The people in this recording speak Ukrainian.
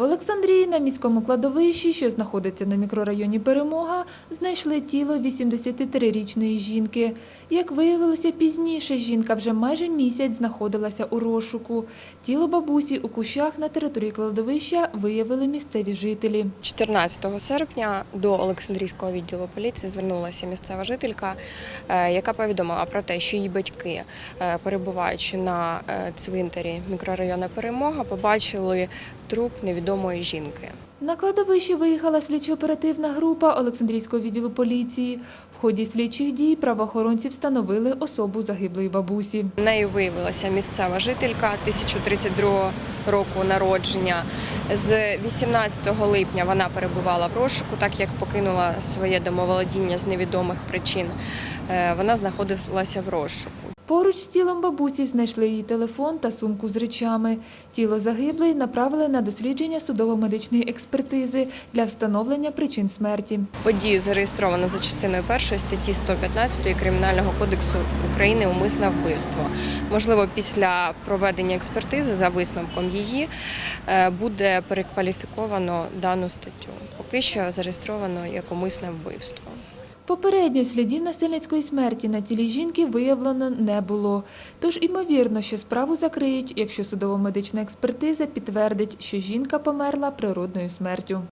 В Олександрії на міському кладовищі, що знаходиться на мікрорайоні Перемога, знайшли тіло 83-річної жінки. Як виявилося пізніше, жінка вже майже місяць знаходилася у розшуку. Тіло бабусі у кущах на території кладовища виявили місцеві жителі. 14 серпня до Олександрійського відділу поліції звернулася місцева жителька, е, яка повідомила про те, що її батьки, е, перебуваючи на е, цвинтарі мікрорайону Перемога, побачили труп невідомої жінки. На кладовище виїхала слідчо-оперативна група Олександрійського відділу поліції. В ході слідчих дій правоохоронці встановили особу загиблої бабусі. Нею виявилася місцева жителька 1032 року народження. З 18 липня вона перебувала в розшуку, так як покинула своє домоволодіння з невідомих причин. Е, Вона знаходилася в розшуку. Поруч з тілом бабусі знайшли її телефон та сумку з речами. Тіло загиблої направили на дослідження судово-медичної експертизи для встановлення причин смерті. Подію зареєстровано за частиною першої статті 115 Кримінального кодексу України умисне вбивство. Можливо, після проведення експертизи за висновком її е, буде перекваліфіковано дану статтю. Поки що зареєстровано як умисне вбивство. Попередньо слідів насильницької смерті на тілі жінки виявлено не було. Тож імовірно, що справу закриють, якщо судово-медична експертиза підтвердить, що жінка померла природною смертю.